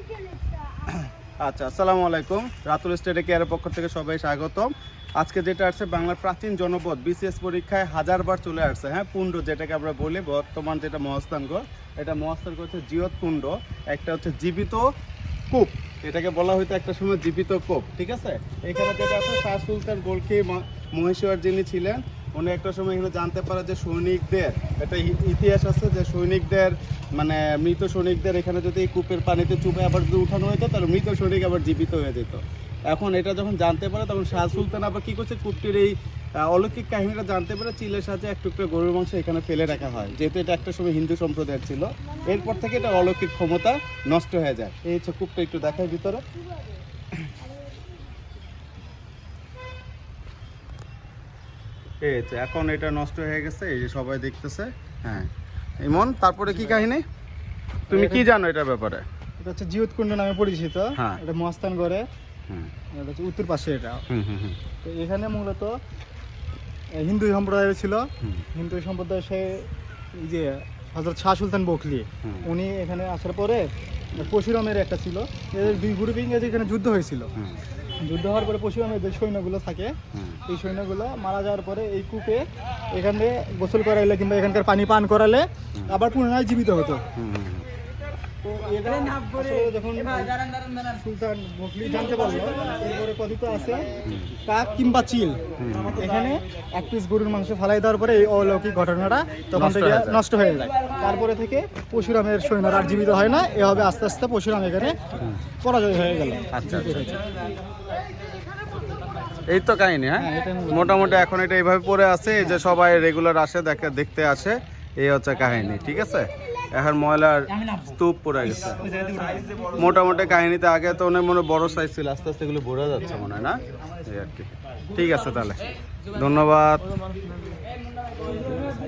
আচ্ছা আসসালামু আলাইকুম। রাতুল স্টেটে কেয়ারের পক্ষ থেকে সবাই স্বাগতম। আজকে যেটা আসছে, বাংলার প্রাচীন জনপদ বিসিএস পরীক্ষায় হাজারবার চলে আসছে হ্যাঁ কুণ্ড যেটাকে আমরা বলি, বর্তমান যেটা মহস্তানগ এটা মহস্তানগ হচ্ছে জিয়ত কুণ্ড একটা হচ্ছে জীবিত কূপ। এটাকে বলা হয়তো একটা সময় জীবিত কূপ, ঠিক আছে? এখানে যেটা আছে, শাহ সুলতান গোলকি মহেশ্বর যিনি ছিলেন উনি একটা সময় এখানে জানতে পারে যে সৈনিকদের একটা ইতিহাস আছে যে সৈনিকদের মানে মৃত সৈনিকদের এখানে যদি কূপের পানিতে চুপে আবার যদি উঠানো হতো তাহলে মৃত সৈনিক আবার জীবিত হয়ে যেত। এখন এটা যখন জানতে পারে, তখন শাহ সুলতান আবার কি করছে, কূপটির এই অলৌকিক কাহিনীটা জানতে পারে চিলের সাথে এক টুকরো গরুর মাংস এখানে ফেলে রাখা হয়। যেহেতু এটা একটা সময় হিন্দু সম্প্রদায়ের ছিল। এরপর থেকে এটা অলৌকিক ক্ষমতা নষ্ট হয়ে যায়। এই হচ্ছে কূপটা একটু দেখায় ভিতরে। এই হচ্ছে এখন এটা নষ্ট হয়ে গেছে এই যে সবাই দেখতেছে। হ্যাঁ। ইমন তারপরে কি কাহিনী? তুমি কি জানো এটার ব্যাপারে? এটা হচ্ছে জিউত কুণ্ড নামে পরিচিত। হ্যাঁ। এটা মস্তানগড়ে হুম। এটা হচ্ছে উত্তর পাশে এটা। হুম হুম তো এখানে মূলত হিন্দু সম্প্রদায় ছিল। হিন্দু সম্প্রদায় সে যে হজরত শাহ সুলতান বকলি উনি এখানে আসার পরে পশুরামের একটা ছিল। এদের দুই গ্রুপিং এখানে যুদ্ধ হয়েছিল। যুদ্ধ হওয়ার পরে পশ্চিমবঙ্গে যে সৈন্যগুলো থাকে এই সৈন্যগুলো মারা যাওয়ার পরে এই কূপে এখানে গোসল করাইলে কিংবা এখানকার পানি পান করালে আবার পুনরায় জীবিত হতো। তো এটা যখন সুলতান বকলি জানতে পারল এরপরে কথিত আছে কাক কিংবা চিল। এখানে এক পিস গরুর মাংস ফালাই দেওয়ার পরে এই অলৌকিক ঘটনাটা তখন নষ্ট থেকে নষ্ট হয়ে যায়। তারপরে থেকে পশুরামের সৈন্যরা আর জীবিত হয় না এভাবে আস্তে আস্তে পশুরাম এখানে পরাজয় হয়ে গেল। আচ্ছা, আচ্ছা। এই তো কাহিনী হ্যাঁ? হ্যাঁ। মোটামুটি এখন এটা এইভাবে পড়ে আছে যে সবাই রেগুলার আসে দেখে দেখতে আসে। এই হচ্ছে কাহিনী, ঠিক আছে? এখন ময়লার স্তূপ পড়ে গেছে। মোটামুটি কাহিনীতে আগে তো অনেক মনে বড় সাইজ ছিল, আস্তে আস্তে এগুলো বোঝা যাচ্ছে মনে হয় না? এই আর কি। ঠিক আছে তাহলে। ধন্যবাদ।